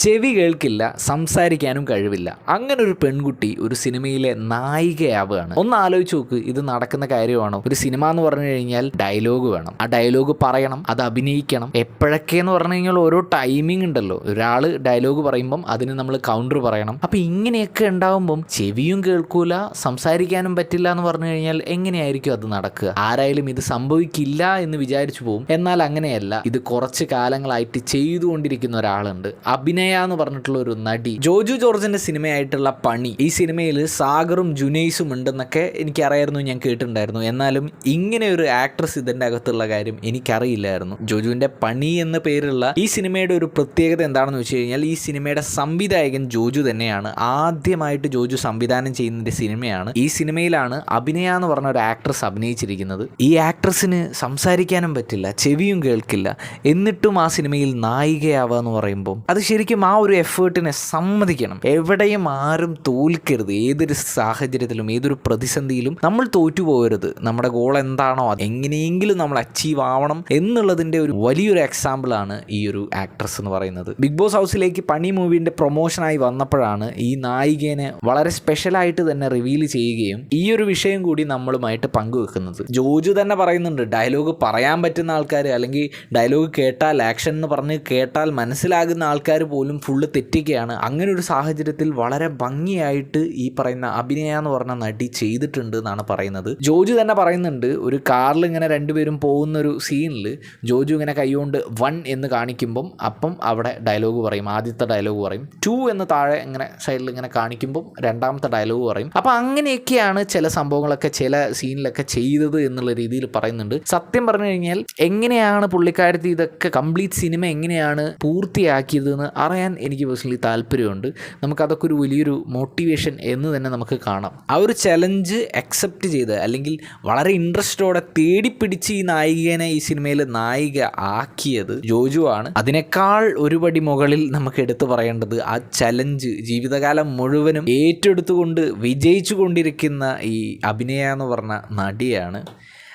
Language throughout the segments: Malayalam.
ചെവി കേൾക്കില്ല സംസാരിക്കാനും കഴിവില്ല. അങ്ങനെ ഒരു പെൺകുട്ടി ഒരു സിനിമയിലെ നായികയാവുകയാണ്. ഒന്ന് ആലോചിച്ച് നോക്ക് ഇത് നടക്കുന്ന കാര്യമാണോ? ഒരു സിനിമ എന്ന് പറഞ്ഞു കഴിഞ്ഞാൽ ഡയലോഗ് വേണം. ആ ഡയലോഗ് പറയണം അത് അഭിനയിക്കണം. എപ്പോഴൊക്കെ എന്ന് പറഞ്ഞു കഴിഞ്ഞാൽ ഓരോ ടൈമിംഗ് ഉണ്ടല്ലോ. ഒരാൾ ഡയലോഗ് പറയുമ്പം അതിന് നമ്മൾ കൗണ്ടർ പറയണം. അപ്പം ഇങ്ങനെയൊക്കെ ഉണ്ടാവുമ്പം ചെവിയും കേൾക്കൂല സംസാരിക്കാനും പറ്റില്ല എന്ന് പറഞ്ഞു കഴിഞ്ഞാൽ എങ്ങനെയായിരിക്കും അത് നടക്കുക? ആരായാലും ഇത് സംഭവിക്കില്ല എന്ന് വിചാരിച്ചു പോകും എന്നാൽ അങ്ങനെയല്ല. ഇത് കുറച്ച് കാലങ്ങളായിട്ട് ചെയ്തുകൊണ്ടിരിക്കുന്ന ഒരാളുണ്ട്. അഭിനയ എന്ന് പറഞ്ഞിട്ടുള്ള ഒരു നടി. ജോജു ജോർജിന്റെ സിനിമയായിട്ടുള്ള പണി. ഈ സിനിമയിൽ സാഗറും ജുനൈസും ഉണ്ടെന്നൊക്കെ എനിക്കറിയായിരുന്നു ഞാൻ കേട്ടിട്ടുണ്ടായിരുന്നു. എന്നാലും ഇങ്ങനെ ഒരു ആക്ട്രസ് ഇതിന്റെ അകത്തുള്ള കാര്യം എനിക്കറിയില്ലായിരുന്നു. ജോജുവിന്റെ പണി എന്ന പേരുള്ള ഈ സിനിമയുടെ ഒരു പ്രത്യേകത എന്താണെന്ന് വെച്ച് കഴിഞ്ഞാൽ ഈ സിനിമയുടെ സംവിധായകൻ ജോജു തന്നെയാണ്. ആദ്യമായിട്ട് ജോജു സംവിധാനം ചെയ്യുന്ന സിനിമയാണ്. ഈ സിനിമയിലാണ് അഭിനയ എന്ന് പറഞ്ഞ ഒരു ആക്ട്രസ് അഭിനയിച്ചിരിക്കുന്നത്. ഈ ആക്ട്രസിന് സംസാരിക്കാനും പറ്റില്ല ചെവിയും കേൾക്കില്ല. എന്നിട്ടും ആ സിനിമയിൽ നായികയാവുക എന്ന് പറയുമ്പോൾ അത് ശരിക്കും ആ ഒരു എഫേർട്ടിനെ സമ്മതിക്കണം. എവിടെയും ആരും തോൽക്കരുത്. ഏതൊരു സാഹചര്യത്തിലും ഏതൊരു പ്രതിസന്ധിയിലും നമ്മൾ തോറ്റു പോകരുത് നമ്മുടെ ഗോൾ എന്താണോ എങ്ങനെയെങ്കിലും നമ്മൾ അച്ചീവ് ആവണം എന്നുള്ളതിന്റെ ഒരു വലിയൊരു എക്സാമ്പിളാണ് ഈ ഒരു ആക്ട്രസ് എന്ന് പറയുന്നത്. ബിഗ് ബോസ് ഹൗസിലേക്ക് പണി മൂവിന്റെ പ്രൊമോഷനായി വന്നപ്പോഴാണ് ഈ നായികേനെ വളരെ സ്പെഷ്യലായിട്ട് തന്നെ റിവീൽ ചെയ്യുകയും ഈ ഒരു വിഷയം കൂടി നമ്മളുമായിട്ട് പങ്കുവെക്കുന്നത്. ജോജു തന്നെ പറയുന്നുണ്ട് ഡയലോഗ് പറയാൻ പറ്റുന്ന ആൾക്കാർ അല്ലെങ്കിൽ ഡയലോഗ് കേട്ടാൽ ആക്ഷൻ എന്ന് പറഞ്ഞ് കേട്ടാൽ മനസ്സിലാകുന്ന ആൾക്കാർ ഫുള്ള് തെറ്റിക്കുകയാണ്. അങ്ങനെ ഒരു സാഹചര്യത്തിൽ വളരെ ഭംഗിയായിട്ട് ഈ പറയുന്ന അഭിനയ എന്ന് പറഞ്ഞ നടി ചെയ്തിട്ടുണ്ട് എന്നാണ് പറയുന്നത്. ജോജു തന്നെ പറയുന്നുണ്ട് ഒരു കാറിൽ ഇങ്ങനെ രണ്ടുപേരും പോകുന്ന ഒരു സീനിൽ ജോജു ഇങ്ങനെ കൈകൊണ്ട് വൺ എന്ന് കാണിക്കുമ്പം അപ്പം അവിടെ ഡയലോഗ് പറയും ആദ്യത്തെ ഡയലോഗ് പറയും. ടു എന്ന് താഴെ ഇങ്ങനെ സൈഡിൽ ഇങ്ങനെ കാണിക്കുമ്പം രണ്ടാമത്തെ ഡയലോഗ് പറയും. അപ്പം അങ്ങനെയൊക്കെയാണ് ചില സംഭവങ്ങളൊക്കെ ചില സീനിലൊക്കെ ചെയ്തത് എന്നുള്ള രീതിയിൽ പറയുന്നുണ്ട്. സത്യം പറഞ്ഞു കഴിഞ്ഞാൽ എങ്ങനെയാണ് പുള്ളിക്കാരത്തി ഇതൊക്കെ കംപ്ലീറ്റ് സിനിമ എങ്ങനെയാണ് പൂർത്തിയാക്കിയതെന്ന് അറിയാൻ എനിക്ക് പേഴ്സണലി താല്പര്യമുണ്ട്. നമുക്കതൊക്കെ ഒരു വലിയൊരു മോട്ടിവേഷൻ എന്ന് തന്നെ നമുക്ക് കാണാം. ആ ഒരു ചലഞ്ച് അക്സെപ്റ്റ് ചെയ്ത് അല്ലെങ്കിൽ വളരെ ഇൻട്രസ്റ്റോടെ തേടിപ്പിടിച്ച് ഈ നായികനെ ഈ സിനിമയിൽ നായിക ആക്കിയത് ജോജു ആണ്. അതിനേക്കാൾ ഒരുപടി മുകളിൽ നമുക്ക് എടുത്തു പറയേണ്ടത് ആ ചലഞ്ച് ജീവിതകാലം മുഴുവനും ഏറ്റെടുത്തുകൊണ്ട് വിജയിച്ചു കൊണ്ടിരിക്കുന്ന ഈ അഭിനയ എന്ന് പറഞ്ഞ നടിയാണ്.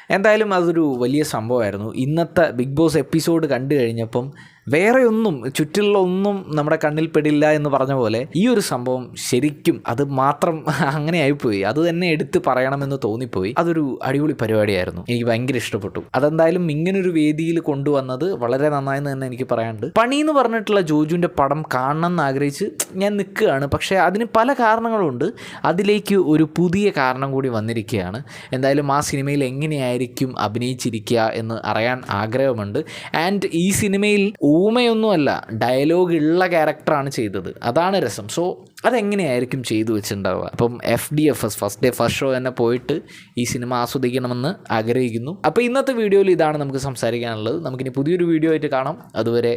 എന്തായാലും അതൊരു വലിയ സംഭവമായിരുന്നു. ഇന്നത്തെ ബിഗ് ബോസ് എപ്പിസോഡ് കണ്ടു കഴിഞ്ഞപ്പം വേറെ ഒന്നും ചുറ്റിലുള്ള ഒന്നും നമ്മുടെ കണ്ണിൽ പെടില്ല എന്ന് പറഞ്ഞ പോലെ ഈ ഒരു സംഭവം ശരിക്കും അത് മാത്രം അങ്ങനെ ആയിപ്പോയി. അത് തന്നെ എടുത്ത് പറയണമെന്ന് തോന്നിപ്പോയി. അതൊരു അടിപൊളി പരിപാടിയായിരുന്നു. എനിക്ക് ഭയങ്കര ഇഷ്ടപ്പെട്ടു. അതെന്തായാലും ഇങ്ങനൊരു വേദിയിൽ കൊണ്ടുവന്നത് വളരെ നന്നായെന്ന് തന്നെ എനിക്ക് പറയാനുണ്ട്. പണി എന്ന് പറഞ്ഞിട്ടുള്ള ജോജുവിന്റെ പടം കാണണം എന്ന് ആഗ്രഹിച്ച് ഞാൻ നിൽക്കുകയാണ്. പക്ഷേ അതിന് പല കാരണങ്ങളുണ്ട്. അതിലേക്ക് ഒരു പുതിയ കാരണം കൂടി വന്നിരിക്കുകയാണ്. എന്തായാലും ആ സിനിമയിൽ എങ്ങനെയായിരിക്കും അഭിനയിച്ചിരിക്കുക എന്ന് അറിയാൻ ആഗ്രഹമുണ്ട്. ആൻഡ് ഈ സിനിമയിൽ ഊമയൊന്നുമല്ല ഡയലോഗ് ഉള്ള ക്യാരക്ടറാണ് ചെയ്തത്. അതാണ് രസം. സോ അതെങ്ങനെയായിരിക്കും ചെയ്തു വെച്ചിട്ടുണ്ടാവുക? അപ്പം F D F S first day first show തന്നെ പോയിട്ട് ഈ സിനിമ ആസ്വദിക്കണമെന്ന് ആഗ്രഹിക്കുന്നു. അപ്പോൾ ഇന്നത്തെ വീഡിയോയിൽ ഇതാണ് നമുക്ക് സംസാരിക്കാനുള്ളത്. നമുക്കിനി പുതിയൊരു വീഡിയോ ആയിട്ട് കാണാം. അതുവരെ